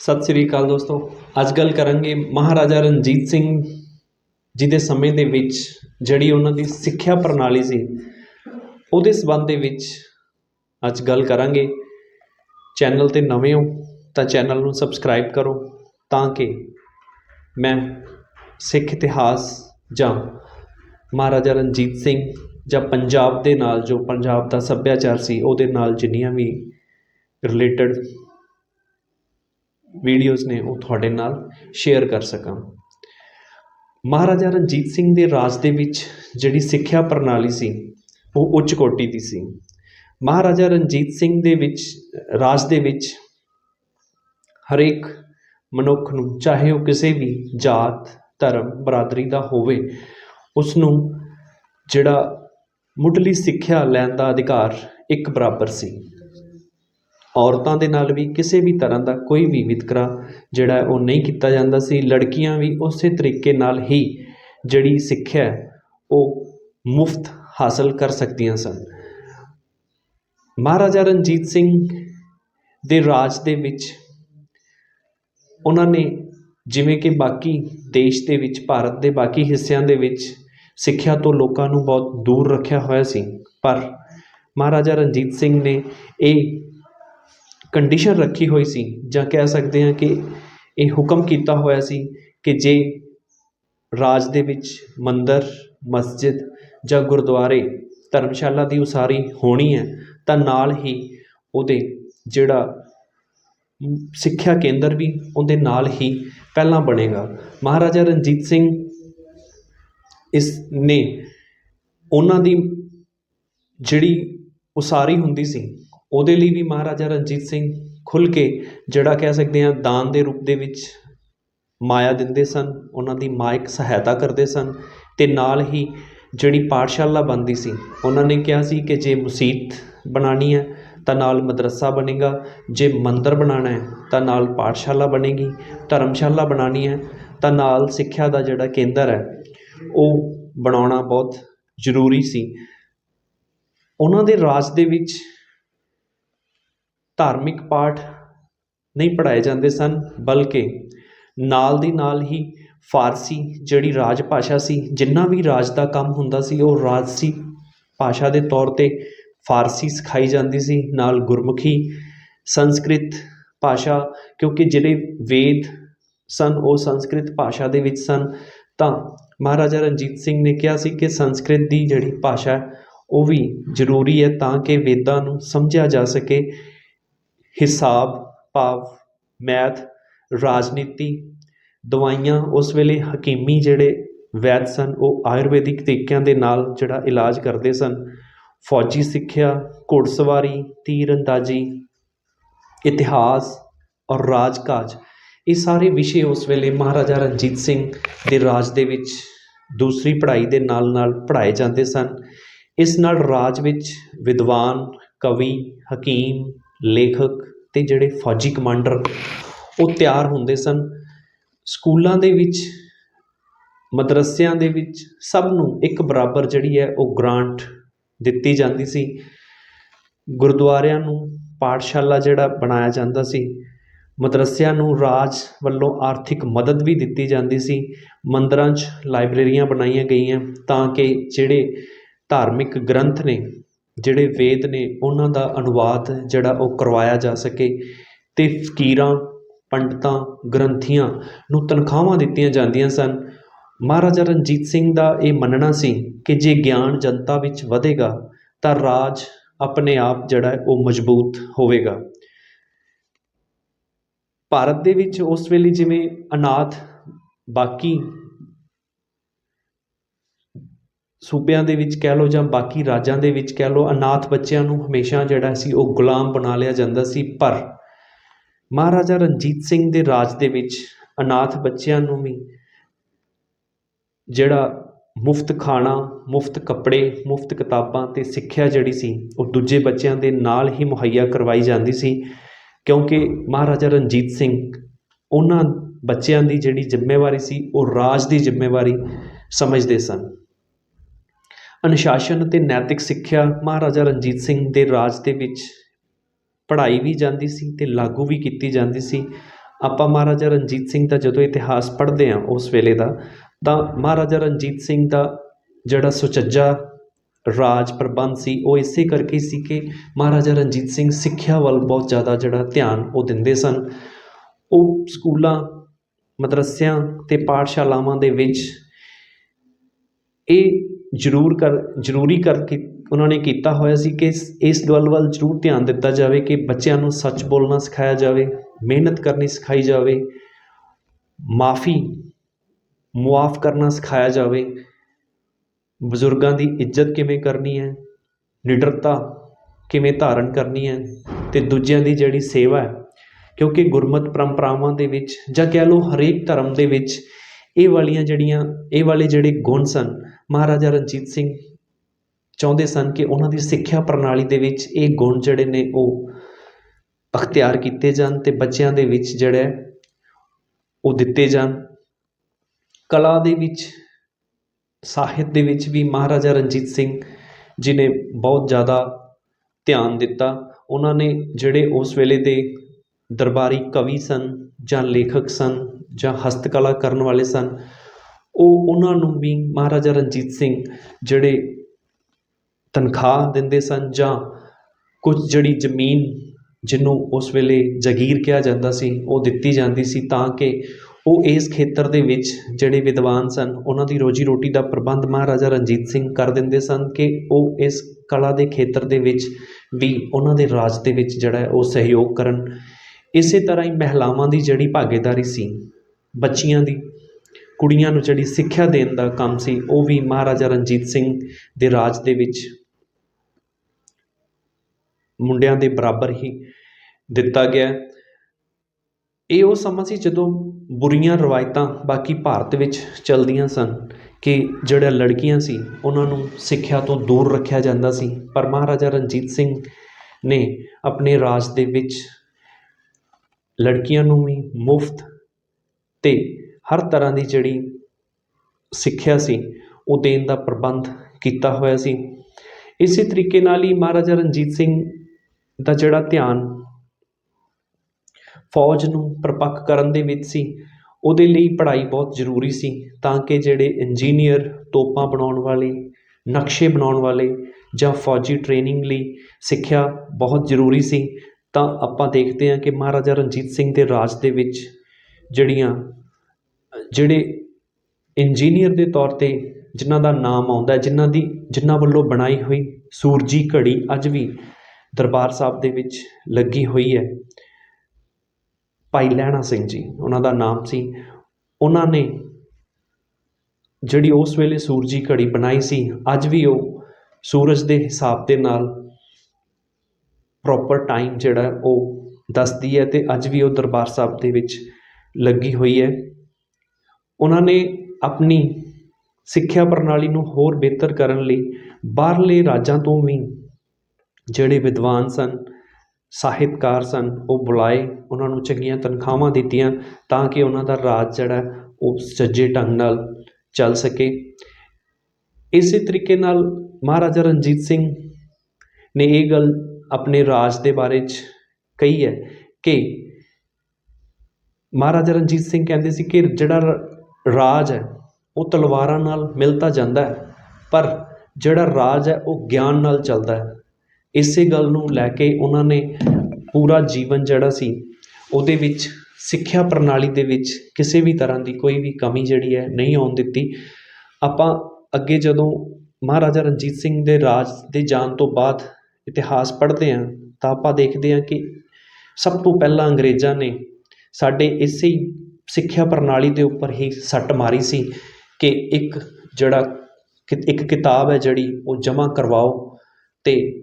ਸਤਿ ਸ੍ਰੀ ਅਕਾਲ ਦੋਸਤੋ। ਅੱਜ ਗੱਲ ਕਰਾਂਗੇ ਮਹਾਰਾਜਾ ਰਣਜੀਤ ਸਿੰਘ ਜੀ ਦੇ ਸਮੇਂ ਦੇ ਵਿੱਚ ਜਿਹੜੀ ਉਹਨਾਂ ਦੀ ਸਿੱਖਿਆ ਪ੍ਰਣਾਲੀ ਸੀ, ਉਹਦੇ ਸਬੰਧ ਦੇ ਵਿੱਚ ਅੱਜ ਗੱਲ ਕਰਾਂਗੇ। ਚੈਨਲ ਤੇ ਨਵੇਂ ਹੋ ਤਾਂ ਚੈਨਲ ਨੂੰ ਸਬਸਕ੍ਰਾਈਬ ਕਰੋ ਤਾਂ ਕਿ ਮੈਂ ਸਿੱਖ ਇਤਿਹਾਸ ਜਾਂ ਮਹਾਰਾਜਾ ਰਣਜੀਤ ਸਿੰਘ ਜਾਂ ਪੰਜਾਬ ਦੇ ਨਾਲ ਜੋ ਪੰਜਾਬ ਦਾ ਸੱਭਿਆਚਾਰ ਸੀ, ਉਹਦੇ ਨਾਲ ਜਿੰਨੀਆਂ ਵੀ ਰਿਲੇਟਡ ਵੀਡੀਓਜ਼ ਨੇ ਉਹ ਤੁਹਾਡੇ ਨਾਲ ਸ਼ੇਅਰ ਕਰ ਸਕਾਂ। ਮਹਾਰਾਜਾ ਰਣਜੀਤ ਸਿੰਘ ਦੇ ਰਾਜ ਦੇ ਵਿੱਚ ਜਿਹੜੀ ਸਿੱਖਿਆ ਪ੍ਰਣਾਲੀ ਸੀ, ਉਹ ਉੱਚ ਕੋਟੀ ਦੀ ਸੀ। ਮਹਾਰਾਜਾ ਰਣਜੀਤ ਸਿੰਘ ਦੇ ਵਿੱਚ, ਰਾਜ ਦੇ ਵਿੱਚ ਹਰੇਕ ਮਨੁੱਖ ਨੂੰ, ਚਾਹੇ ਉਹ ਕਿਸੇ ਵੀ ਜਾਤ, ਧਰਮ, ਬਰਾਦਰੀ ਦਾ ਹੋਵੇ ਉਸ ਨੂੰ ਜਿਹੜਾ ਮੁੱਢਲੀ ਸਿੱਖਿਆ ਲੈਣ ਦਾ ਅਧਿਕਾਰ ਇੱਕ ਬਰਾਬਰ ਸੀ। ਔਰਤਾਂ ਦੇ ਨਾਲ ਵੀ ਕਿਸੇ ਵੀ ਤਰ੍ਹਾਂ ਦਾ ਕੋਈ ਵੀ ਵਿਤਕਰਾ ਜਿਹੜਾ ਉਹ ਨਹੀਂ ਕੀਤਾ ਜਾਂਦਾ ਸੀ। ਲੜਕੀਆਂ ਵੀ ਉਸੇ ਤਰੀਕੇ ਨਾਲ ਹੀ ਜਿਹੜੀ ਸਿੱਖਿਆ ਉਹ ਮੁਫਤ ਹਾਸਲ ਕਰ ਸਕਦੀਆਂ ਸਨ। ਮਹਾਰਾਜਾ ਰਣਜੀਤ ਸਿੰਘ ਦੇ ਰਾਜ ਦੇ ਵਿੱਚ ਉਹਨਾਂ ਨੇ ਜਿਵੇਂ ਕਿ ਬਾਕੀ ਦੇਸ਼ ਦੇ ਵਿੱਚ, ਭਾਰਤ ਦੇ ਬਾਕੀ ਹਿੱਸਿਆਂ ਦੇ ਵਿੱਚ ਸਿੱਖਿਆ ਤੋਂ ਲੋਕਾਂ ਨੂੰ ਬਹੁਤ ਦੂਰ ਰੱਖਿਆ ਹੋਇਆ ਸੀ। ਪਰ ਮਹਾਰਾਜਾ ਰਣਜੀਤ ਸਿੰਘ ਨੇ ਇਹ ਕੰਡੀਸ਼ਨ ਰੱਖੀ ਹੋਈ ਸੀ ਜਾਂ ਕਹਿ ਸਕਦੇ ਹਾਂ ਕਿ ਇਹ ਹੁਕਮ ਕੀਤਾ ਹੋਇਆ ਸੀ ਕਿ ਜੇ ਰਾਜ ਦੇ ਵਿੱਚ ਮੰਦਰ, ਮਸਜਿਦ ਜਾਂ ਗੁਰਦੁਆਰੇ ਧਰਮਸ਼ਾਲਾ ਦੀ ਉਸਾਰੀ ਹੋਣੀ ਹੈ, ਤਾਂ ਨਾਲ ਹੀ ਉਹਦੇ ਜਿਹੜਾ ਸਿੱਖਿਆ ਕੇਂਦਰ ਵੀ ਉਹਦੇ ਨਾਲ ਹੀ ਪਹਿਲਾਂ ਬਣੇਗਾ। ਮਹਾਰਾਜਾ ਰਣਜੀਤ ਸਿੰਘ ਇਸ ਨੇ ਉਹਨਾਂ ਦੀ ਜਿਹੜੀ ਉਸਾਰੀ ਹੁੰਦੀ ਸੀ ਉਹਦੇ ਲਈ ਵੀ ਮਹਾਰਾਜਾ ਰਣਜੀਤ ਸਿੰਘ ਖੁੱਲ੍ਹ ਕੇ ਜਿਹੜਾ ਕਹਿ ਸਕਦੇ ਹਾਂ ਦਾਨ ਦੇ ਰੂਪ ਦੇ ਵਿੱਚ ਮਾਇਆ ਦਿੰਦੇ ਸਨ, ਉਹਨਾਂ ਦੀ ਮਾਇਕ ਸਹਾਇਤਾ ਕਰਦੇ ਸਨ ਅਤੇ ਨਾਲ ਹੀ ਜਿਹੜੀ ਪਾਠਸ਼ਾਲਾ ਬਣਦੀ ਸੀ, ਉਹਨਾਂ ਨੇ ਕਿਹਾ ਸੀ ਕਿ ਜੇ ਮਸੀਤ ਬਣਾਉਣੀ ਹੈ ਤਾਂ ਨਾਲ ਮਦਰਸਾ ਬਣੇਗਾ, ਜੇ ਮੰਦਰ ਬਣਾਉਣਾ ਹੈ ਤਾਂ ਨਾਲ ਪਾਠਸ਼ਾਲਾ ਬਣੇਗੀ, ਧਰਮਸ਼ਾਲਾ ਬਣਾਉਣੀ ਹੈ ਤਾਂ ਨਾਲ ਸਿੱਖਿਆ ਦਾ ਜਿਹੜਾ ਕੇਂਦਰ ਹੈ, ਉਹ ਬਣਾਉਣਾ ਬਹੁਤ ਜ਼ਰੂਰੀ ਸੀ। ਉਹਨਾਂ ਦੇ ਰਾਜ ਦੇ ਵਿੱਚ ਧਾਰਮਿਕ ਪਾਠ ਨਹੀਂ ਪੜ੍ਹਾਏ ਜਾਂਦੇ ਸਨ, ਬਲਕਿ ਨਾਲ ਦੀ ਨਾਲ ਹੀ ਫਾਰਸੀ ਜਿਹੜੀ ਰਾਜ ਭਾਸ਼ਾ ਸੀ, ਜਿੰਨਾ ਵੀ ਰਾਜ ਦਾ ਕੰਮ ਹੁੰਦਾ ਸੀ, ਉਹ ਰਾਜਸੀ ਭਾਸ਼ਾ ਦੇ ਤੌਰ ਤੇ ਫਾਰਸੀ ਸਿਖਾਈ ਜਾਂਦੀ ਸੀ, ਨਾਲ ਗੁਰਮੁਖੀ ਸੰਸਕ੍ਰਿਤ ਭਾਸ਼ਾ, ਕਿਉਂਕਿ ਜਿਹੜੇ ਵੇਦ ਸਨ, ਉਹ ਸੰਸਕ੍ਰਿਤ ਭਾਸ਼ਾ ਦੇ ਵਿੱਚ ਸਨ। ਤਾਂ ਮਹਾਰਾਜਾ ਰਣਜੀਤ ਸਿੰਘ ਨੇ ਕਿਹਾ ਸੀ ਕਿ ਸੰਸਕ੍ਰਿਤ ਦੀ ਜਿਹੜੀ ਭਾਸ਼ਾ ਉਹ ਵੀ ਜ਼ਰੂਰੀ ਹੈ ਤਾਂ ਕਿ ਵੇਦਾਂ ਨੂੰ ਸਮਝਿਆ ਜਾ ਸਕੇ। ਹਿਸਾਬ, ਭਾਵ, ਮੈਥ, ਰਾਜਨੀਤੀ, ਦਵਾਈਆਂ, ਉਸ ਵੇਲੇ ਹਕੀਮੀ ਜਿਹੜੇ ਵੈਦ ਸਨ, ਉਹ ਆਯੁਰਵੈਦਿਕ ਤਰੀਕਿਆਂ ਦੇ ਨਾਲ ਜਿਹੜਾ ਇਲਾਜ ਕਰਦੇ ਸਨ। ਫੌਜੀ ਸਿੱਖਿਆ, ਘੋੜਸਵਾਰੀ ਤੀਰ ਅੰਦਾਜ਼ੀ ਇਤਿਹਾਸ ਔਰ ਰਾਜ ਕਾਜ ਇਹ ਸਾਰੇ ਵਿਸ਼ੇ ਉਸ ਵੇਲੇ ਮਹਾਰਾਜਾ ਰਣਜੀਤ ਸਿੰਘ ਦੇ ਰਾਜ ਦੇ ਵਿੱਚ ਦੂਸਰੀ ਪੜ੍ਹਾਈ ਦੇ ਨਾਲ ਨਾਲ ਪੜ੍ਹਾਏ ਜਾਂਦੇ ਸਨ। ਇਸ ਨਾਲ ਰਾਜ ਵਿੱਚ ਵਿਦਵਾਨ, ਕਵੀ, ਹਕੀਮ ਲੇਖਕ ਅਤੇ ਜਿਹੜੇ ਫੌਜੀ ਕਮਾਂਡਰ ਉਹ ਤਿਆਰ ਹੁੰਦੇ ਸਨ। ਸਕੂਲਾਂ ਦੇ ਵਿੱਚ, ਮਦਰਸਿਆਂ ਦੇ ਵਿੱਚ ਸਭ ਨੂੰ ਇੱਕ ਬਰਾਬਰ ਜਿਹੜੀ ਹੈ ਉਹ ਗ੍ਰਾਂਟ ਦਿੱਤੀ ਜਾਂਦੀ ਸੀ। ਗੁਰਦੁਆਰਿਆਂ ਨੂੰ ਪਾਠਸ਼ਾਲਾ ਜਿਹੜਾ ਬਣਾਇਆ ਜਾਂਦਾ ਸੀ। ਮਦਰਸਿਆਂ ਨੂੰ ਰਾਜ ਵੱਲੋਂ ਆਰਥਿਕ ਮਦਦ ਵੀ ਦਿੱਤੀ ਜਾਂਦੀ ਸੀ। ਮੰਦਰਾਂ 'ਚ ਲਾਇਬ੍ਰੇਰੀਆਂ ਬਣਾਈਆਂ ਗਈਆਂ ਤਾਂ ਕਿ ਜਿਹੜੇ ਧਾਰਮਿਕ ਗ੍ਰੰਥ ਨੇ ਜਿਹੜੇ ਵੇਦ ਨੇ ਉਹਨਾਂ ਦਾ ਅਨੁਵਾਦ ਜਿਹੜਾ ਉਹ ਕਰਵਾਇਆ ਜਾ ਸਕੇ ਅਤੇ ਫਕੀਰਾਂ, ਪੰਡਤਾਂ, ਗ੍ਰੰਥੀਆਂ ਨੂੰ ਤਨਖਾਹਾਂ ਦਿੱਤੀਆਂ ਜਾਂਦੀਆਂ ਸਨ। ਮਹਾਰਾਜਾ ਰਣਜੀਤ ਸਿੰਘ ਦਾ ਇਹ ਮੰਨਣਾ ਸੀ ਕਿ ਜੇ ਗਿਆਨ ਜਨਤਾ ਵਿੱਚ ਵਧੇਗਾ ਤਾਂ ਰਾਜ ਆਪਣੇ ਆਪ ਜਿਹੜਾ ਉਹ ਮਜ਼ਬੂਤ ਹੋਵੇਗਾ। ਭਾਰਤ ਦੇ ਵਿੱਚ ਉਸ ਵੇਲੇ ਜਿਵੇਂ ਅਨਾਥ ਬਾਕੀ ਸੂਬਿਆਂ ਦੇ ਵਿੱਚ ਕਹਿ ਲਓ ਜਾਂ ਬਾਕੀ ਰਾਜਾਂ ਦੇ ਵਿੱਚ ਕਹਿ ਲਓ, ਅਨਾਥ ਬੱਚਿਆਂ ਨੂੰ ਹਮੇਸ਼ਾ ਜਿਹੜਾ ਸੀ ਉਹ ਗੁਲਾਮ ਬਣਾ ਲਿਆ ਜਾਂਦਾ ਸੀ। ਪਰ ਮਹਾਰਾਜਾ ਰਣਜੀਤ ਸਿੰਘ ਦੇ ਰਾਜ ਦੇ ਵਿੱਚ ਅਨਾਥ ਬੱਚਿਆਂ ਨੂੰ ਵੀ ਜਿਹੜਾ ਮੁਫਤ ਖਾਣਾ, ਮੁਫਤ ਕੱਪੜੇ, ਮੁਫਤ ਕਿਤਾਬਾਂ ਤੇ ਸਿੱਖਿਆ ਜਿਹੜੀ ਸੀ, ਉਹ ਦੂਜੇ ਬੱਚਿਆਂ ਦੇ ਨਾਲ ਹੀ ਮੁਹੱਈਆ ਕਰਵਾਈ ਜਾਂਦੀ ਸੀ। ਕਿਉਂਕਿ ਮਹਾਰਾਜਾ ਰਣਜੀਤ ਸਿੰਘ ਉਹਨਾਂ ਬੱਚਿਆਂ ਦੀ ਜਿਹੜੀ ਜ਼ਿੰਮੇਵਾਰੀ ਸੀ, ਉਹ ਰਾਜ ਦੀ ਜ਼ਿੰਮੇਵਾਰੀ ਸਮਝਦੇ ਸਨ। ਅਨੁਸ਼ਾਸਨ ਅਤੇ ਨੈਤਿਕ ਸਿੱਖਿਆ ਮਹਾਰਾਜਾ ਰਣਜੀਤ ਸਿੰਘ ਦੇ ਰਾਜ ਦੇ ਵਿੱਚ ਪੜ੍ਹਾਈ ਵੀ ਜਾਂਦੀ ਸੀ ਅਤੇ ਲਾਗੂ ਵੀ ਕੀਤੀ ਜਾਂਦੀ ਸੀ। ਆਪਾਂ ਮਹਾਰਾਜਾ ਰਣਜੀਤ ਸਿੰਘ ਦਾ ਜਦੋਂ ਇਤਿਹਾਸ ਪੜ੍ਹਦੇ ਹਾਂ ਉਸ ਵੇਲੇ ਦਾ, ਤਾਂ ਮਹਾਰਾਜਾ ਰਣਜੀਤ ਸਿੰਘ ਦਾ ਜਿਹੜਾ ਸੁਚੱਜਾ ਰਾਜ ਪ੍ਰਬੰਧ ਸੀ, ਉਹ ਇਸੇ ਕਰਕੇ ਸੀ ਕਿ ਮਹਾਰਾਜਾ ਰਣਜੀਤ ਸਿੰਘ ਸਿੱਖਿਆ ਵੱਲ ਬਹੁਤ ਜ਼ਿਆਦਾ ਜਿਹੜਾ ਧਿਆਨ ਉਹ ਦਿੰਦੇ ਸਨ। ਉਹ ਸਕੂਲਾਂ, ਮਦਰਸਿਆਂ ਤੇ ਪਾਠਸ਼ਾਲਾਵਾਂ ਦੇ ਵਿੱਚ ਇਹ ਜ਼ਰੂਰ ਕਰ, ਜ਼ਰੂਰੀ ਕਰਕੇ ਉਹਨਾਂ ਨੇ ਕੀਤਾ ਹੋਇਆ ਸੀ ਕਿ ਇਸ ਗੱਲ ਵੱਲ ਜ਼ਰੂਰ ਧਿਆਨ ਦਿੱਤਾ ਜਾਵੇ ਕਿ ਬੱਚਿਆਂ ਨੂੰ ਸੱਚ ਬੋਲਣਾ ਸਿਖਾਇਆ ਜਾਵੇ, ਮਿਹਨਤ ਕਰਨੀ ਸਿਖਾਈ ਜਾਵੇ, ਮਾਫੀ, ਮੁਆਫ ਕਰਨਾ ਸਿਖਾਇਆ ਜਾਵੇ। ਬਜ਼ੁਰਗਾਂ ਦੀ ਇੱਜ਼ਤ ਕਿਵੇਂ ਕਰਨੀ ਹੈ? ਨਿਡਰਤਾ ਕਿਵੇਂ ਧਾਰਨ ਕਰਨੀ ਹੈ? ਤੇ ਦੂਜਿਆਂ ਦੀ ਜਿਹੜੀ ਸੇਵਾ ਹੈ, ਕਿਉਂਕਿ ਗੁਰਮਤ ਪਰੰਪਰਾਵਾਂ ਦੇ ਵਿੱਚ ਜਾਂ ਕਹਿ ਲਓ ਹਰੇਕ ਧਰਮ ਦੇ ਵਿੱਚ ਇਹ ਵਾਲੀਆਂ ਜਿਹੜੀਆਂ, ਇਹ ਵਾਲੇ ਜਿਹੜੇ ਗੁਣ ਸਨ ਮਹਾਰਾਜਾ ਰਣਜੀਤ ਸਿੰਘ ਚਾਹੁੰਦੇ ਸਨ ਕਿ ਉਹਨਾਂ ਦੀ ਸਿੱਖਿਆ ਪ੍ਰਣਾਲੀ ਦੇ ਵਿੱਚ ਇਹ ਗੁਣ ਜਿਹੜੇ ਨੇ ਉਹ ਅਖਤਿਆਰ ਕੀਤੇ ਜਾਣ ਅਤੇ ਬੱਚਿਆਂ ਦੇ ਵਿੱਚ ਜਿਹੜਾ ਉਹ ਦਿੱਤੇ ਜਾਣ। ਕਲਾ ਦੇ ਵਿੱਚ, ਸਾਹਿਤ ਦੇ ਵਿੱਚ ਵੀ ਮਹਾਰਾਜਾ ਰਣਜੀਤ ਸਿੰਘ ਜੀ ਨੇ ਬਹੁਤ ਜ਼ਿਆਦਾ ਧਿਆਨ ਦਿੱਤਾ। ਉਹਨਾਂ ਨੇ ਜਿਹੜੇ ਉਸ ਵੇਲੇ ਦੇ ਦਰਬਾਰੀ ਕਵੀ ਸਨ ਜਾਂ ਲੇਖਕ ਸਨ ਜਾਂ ਹਸਤਕਲਾ ਕਰਨ ਵਾਲੇ ਸਨ ਉਹ ਉਹਨਾਂ ਨੂੰ ਵੀ ਮਹਾਰਾਜਾ ਰਣਜੀਤ ਸਿੰਘ ਜਿਹੜੇ ਤਨਖਾਹ ਦਿੰਦੇ ਸਨ ਜਾਂ ਕੁਝ ਜਿਹੜੀ ਜ਼ਮੀਨ ਜਿਹਨੂੰ ਉਸ ਵੇਲੇ ਜਗੀਰ ਕਿਹਾ ਜਾਂਦਾ ਸੀ, ਉਹ ਦਿੱਤੀ ਜਾਂਦੀ ਸੀ ਤਾਂ ਕਿ ਉਹ ਇਸ ਖੇਤਰ ਦੇ ਵਿੱਚ ਜਿਹੜੇ ਵਿਦਵਾਨ ਸਨ, ਉਹਨਾਂ ਦੀ ਰੋਜੀ ਰੋਟੀ ਦਾ ਪ੍ਰਬੰਧ ਮਹਾਰਾਜਾ ਰਣਜੀਤ ਸਿੰਘ ਕਰ ਦਿੰਦੇ ਸਨ ਕਿ ਉਹ ਇਸ ਕਲਾ ਦੇ ਖੇਤਰ ਦੇ ਵਿੱਚ ਵੀ ਉਹਨਾਂ ਦੇ ਰਾਜ ਦੇ ਵਿੱਚ ਜਿਹੜਾ ਹੈ ਉਹ ਸਹਿਯੋਗ ਕਰਨ। ਇਸੇ ਤਰ੍ਹਾਂ ਹੀ ਮਹਿਲਾਵਾਂ ਦੀ ਜਿਹੜੀ ਭਾਗੀਦਾਰੀ ਸੀ, ਬੱਚੀਆਂ ਦੀ ਕੁੜੀਆਂ ਨੂੰ ਜਿਹੜੀ ਸਿੱਖਿਆ ਦੇਣ ਦਾ ਕੰਮ ਸੀ, ਉਹ ਵੀ ਮਹਾਰਾਜਾ ਰਣਜੀਤ ਸਿੰਘ ਦੇ ਰਾਜ ਦੇ ਵਿੱਚ ਮੁੰਡਿਆਂ ਦੇ ਬਰਾਬਰ ਹੀ ਦਿੱਤਾ ਗਿਆ। ਇਹ ਉਹ ਸਮਾਂ ਸੀ ਜਦੋਂ ਬੁਰੀਆਂ ਰਵਾਇਤਾਂ ਬਾਕੀ ਭਾਰਤ ਵਿੱਚ ਚੱਲਦੀਆਂ ਸਨ ਕਿ ਜਿਹੜਾ ਲੜਕੀਆਂ ਸੀ, ਉਹਨਾਂ ਨੂੰ ਸਿੱਖਿਆ ਤੋਂ ਦੂਰ ਰੱਖਿਆ ਜਾਂਦਾ ਸੀ। ਪਰ ਮਹਾਰਾਜਾ ਰਣਜੀਤ ਸਿੰਘ ਨੇ ਆਪਣੇ ਰਾਜ ਦੇ ਵਿੱਚ ਲੜਕੀਆਂ ਨੂੰ ਵੀ ਮੁਫਤ ਤੇ ਹਰ ਤਰ੍ਹਾਂ ਦੀ ਜਿਹੜੀ ਸਿੱਖਿਆ ਸੀ, ਉਹ ਦੇਣ ਦਾ ਪ੍ਰਬੰਧ ਕੀਤਾ ਹੋਇਆ ਸੀ। ਇਸੇ ਤਰੀਕੇ ਨਾਲ ਹੀ ਮਹਾਰਾਜਾ ਰਣਜੀਤ ਸਿੰਘ ਦਾ ਜਿਹੜਾ ਧਿਆਨ ਫੌਜ ਨੂੰ ਪ੍ਰਪੱਕ ਕਰਨ ਦੇ ਵਿੱਚ ਸੀ, ਉਹਦੇ ਲਈ ਪੜ੍ਹਾਈ ਬਹੁਤ ਜ਼ਰੂਰੀ ਸੀ ਤਾਂ ਕਿ ਜਿਹੜੇ ਇੰਜੀਨੀਅਰ ਤੋਪਾਂ ਬਣਾਉਣ ਵਾਲੇ, ਨਕਸ਼ੇ ਬਣਾਉਣ ਵਾਲੇ ਜਾਂ ਫੌਜੀ ਟ੍ਰੇਨਿੰਗ ਲਈ ਸਿੱਖਿਆ ਬਹੁਤ ਜ਼ਰੂਰੀ ਸੀ, ਤਾਂ ਆਪਾਂ ਦੇਖਦੇ ਹਾਂ ਕਿ ਮਹਾਰਾਜਾ ਰਣਜੀਤ ਸਿੰਘ ਦੇ ਰਾਜ ਦੇ ਵਿੱਚ ਜਿਹੜੀਆਂ ਜਿਹੜੇ ਇੰਜੀਨੀਅਰ ਦੇ ਤੌਰ ਤੇ ਜਿਨ੍ਹਾਂ ਦਾ ਨਾਮ ਆਉਂਦਾ ਹੈ, ਜਿਨ੍ਹਾਂ ਦੀ ਜਿਨ੍ਹਾਂ ਵੱਲੋਂ ਬਣਾਈ ਹੋਈ ਸੂਰਜੀ ਘੜੀ ਅੱਜ ਵੀ ਦਰਬਾਰ ਸਾਹਿਬ ਦੇ ਵਿੱਚ ਲੱਗੀ ਹੋਈ ਹੈ। ਭਾਈ ਲਹਿਣਾ ਸਿੰਘ ਜੀ ਉਹਨਾਂ ਦਾ ਨਾਮ ਸੀ। ਉਹਨਾਂ ਨੇ ਜਿਹੜੀ ਉਸ ਵੇਲੇ ਸੂਰਜੀ ਘੜੀ ਬਣਾਈ ਸੀ ਅੱਜ ਵੀ ਉਹ ਸੂਰਜ ਦੇ ਹਿਸਾਬ ਦੇ ਨਾਲ ਪ੍ਰੋਪਰ ਟਾਈਮ ਜਿਹੜਾ ਉਹ ਦੱਸਦੀ ਹੈ ਤੇ ਅੱਜ ਵੀ ਉਹ ਦਰਬਾਰ ਸਾਹਿਬ ਦੇ ਵਿੱਚ ਲੱਗੀ ਹੋਈ ਹੈ। ਉਹਨਾਂ ਨੇ ਆਪਣੀ ਸਿੱਖਿਆ ਪ੍ਰਣਾਲੀ ਨੂੰ ਹੋਰ ਬਿਹਤਰ ਕਰਨ ਲਈ ਬਾਹਰਲੇ ਰਾਜਾਂ ਤੋਂ ਵੀ ਜਿਹੜੇ ਵਿਦਵਾਨ ਸਨ, ਸਾਹਿਤਕਾਰ ਸਨ, ਉਹ ਬੁਲਾਏ, ਉਹਨਾਂ ਨੂੰ ਚੰਗੀਆਂ ਤਨਖਾਹਾਂ ਦਿੱਤੀਆਂ ਤਾਂ ਕਿ ਉਹਨਾਂ ਦਾ ਰਾਜ ਜਿਹੜਾ ਉਹ ਸੁਚੱਜੇ ਢੰਗ ਨਾਲ ਚੱਲ ਸਕੇ। ਇਸੇ ਤਰੀਕੇ ਨਾਲ ਮਹਾਰਾਜਾ ਰਣਜੀਤ ਸਿੰਘ ਨੇ ਇਹ ਗੱਲ ਆਪਣੇ ਰਾਜ ਦੇ ਬਾਰੇ 'ਚ ਕਹੀ ਹੈ ਕਿ ਮਹਾਰਾਜਾ ਰਣਜੀਤ ਸਿੰਘ ਕਹਿੰਦੇ ਸੀ ਕਿ ਜਿਹੜਾ ਰ- ਰਾਜ ਹੈ, ਉਹ ਤਲਵਾਰਾਂ ਨਾਲ ਮਿਲ ਤਾਂ ਜਾਂਦਾ ਹੈ, ਪਰ ਜਿਹੜਾ ਰਾਜ ਹੈ, ਉਹ ਗਿਆਨ ਨਾਲ ਚੱਲਦਾ ਹੈ। ਇਸੇ ਗੱਲ ਨੂੰ ਲੈ ਕੇ ਉਹਨਾਂ ਨੇ ਪੂਰਾ ਜੀਵਨ ਜਿਹੜਾ ਸੀ, ਉਹਦੇ ਵਿੱਚ, ਸਿੱਖਿਆ ਪ੍ਰਣਾਲੀ ਦੇ ਵਿੱਚ ਕਿਸੇ ਵੀ ਤਰ੍ਹਾਂ ਦੀ ਕੋਈ ਵੀ ਕਮੀ ਜਿਹੜੀ ਹੈ, ਨਹੀਂ ਆਉਣ ਦਿੱਤੀ। ਆਪਾਂ ਅੱਗੇ ਜਦੋਂ ਮਹਾਰਾਜਾ ਰਣਜੀਤ ਸਿੰਘ ਦੇ ਰਾਜ ਦੇ ਜਾਣ ਤੋਂ ਬਾਅਦ ਇਤਿਹਾਸ ਪੜ੍ਹਦੇ ਹਾਂ, ਤਾਂ ਆਪਾਂ ਦੇਖਦੇ ਹਾਂ ਕਿ ਸਭ ਤੋਂ ਪਹਿਲਾਂ ਅੰਗਰੇਜ਼ਾਂ ਨੇ ਸਾਡੇ ਇਸੇ ਸਿੱਖਿਆ ਪ੍ਰਣਾਲੀ ਦੇ ਉੱਪਰ ਹੀ ਸੱਟ ਮਾਰੀ ਸੀ ਕਿ ਇੱਕ ਜਿਹੜਾ ਕਿ- ਇੱਕ ਕਿਤਾਬ ਹੈ ਜਿਹੜੀ ਉਹ ਜਮ੍ਹਾਂ ਕਰਵਾਓ ਅਤੇ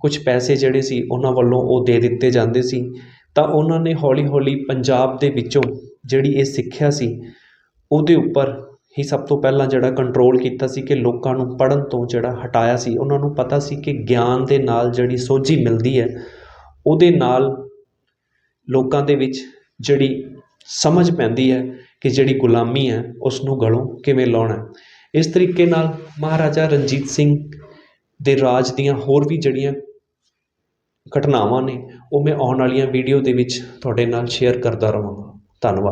ਕੁਝ ਪੈਸੇ ਜਿਹੜੇ ਸੀ ਉਹਨਾਂ ਵੱਲੋਂ ਉਹ ਦੇ ਦਿੱਤੇ ਜਾਂਦੇ ਸੀ। ਤਾਂ ਉਹਨਾਂ ਨੇ ਹੌਲੀ ਹੌਲੀ ਪੰਜਾਬ ਦੇ ਵਿੱਚੋਂ ਜਿਹੜੀ ਇਹ ਸਿੱਖਿਆ ਸੀ, ਉਹਦੇ ਉੱਪਰ ਹੀ ਸਭ ਤੋਂ ਪਹਿਲਾਂ ਜਿਹੜਾ ਕੰਟਰੋਲ ਕੀਤਾ ਸੀ ਕਿ ਲੋਕਾਂ ਨੂੰ ਪੜ੍ਹਨ ਤੋਂ ਜਿਹੜਾ ਹਟਾਇਆ ਸੀ। ਉਹਨਾਂ ਨੂੰ ਪਤਾ ਸੀ ਕਿ ਗਿਆਨ ਦੇ ਨਾਲ ਜਿਹੜੀ ਸੋਝੀ ਮਿਲਦੀ ਹੈ, ਉਹਦੇ ਨਾਲ ਲੋਕਾਂ ਦੇ ਵਿੱਚ ਜਿਹੜੀ ਸਮਝ ਪੈਂਦੀ ਹੈ ਕਿ ਜਿਹੜੀ ਗੁਲਾਮੀ ਹੈ ਉਸ ਨੂੰ ਗਲੋਂ ਕਿਵੇਂ ਲਾਉਣਾ ਇਸ ਤਰੀਕੇ ਨਾਲ ਮਹਾਰਾਜਾ ਰਣਜੀਤ ਸਿੰਘ ਦੇ ਰਾਜ ਦੀਆਂ ਹੋਰ ਵੀ ਜਿਹੜੀਆਂ ਘਟਨਾਵਾਂ ਨੇ, ਉਹ ਮੈਂ ਆਉਣ ਵਾਲੀਆਂ ਵੀਡੀਓ ਦੇ ਵਿੱਚ ਤੁਹਾਡੇ ਨਾਲ ਸ਼ੇਅਰ ਕਰਦਾ ਰਹਾਂਗਾ। ਧੰਨਵਾਦ।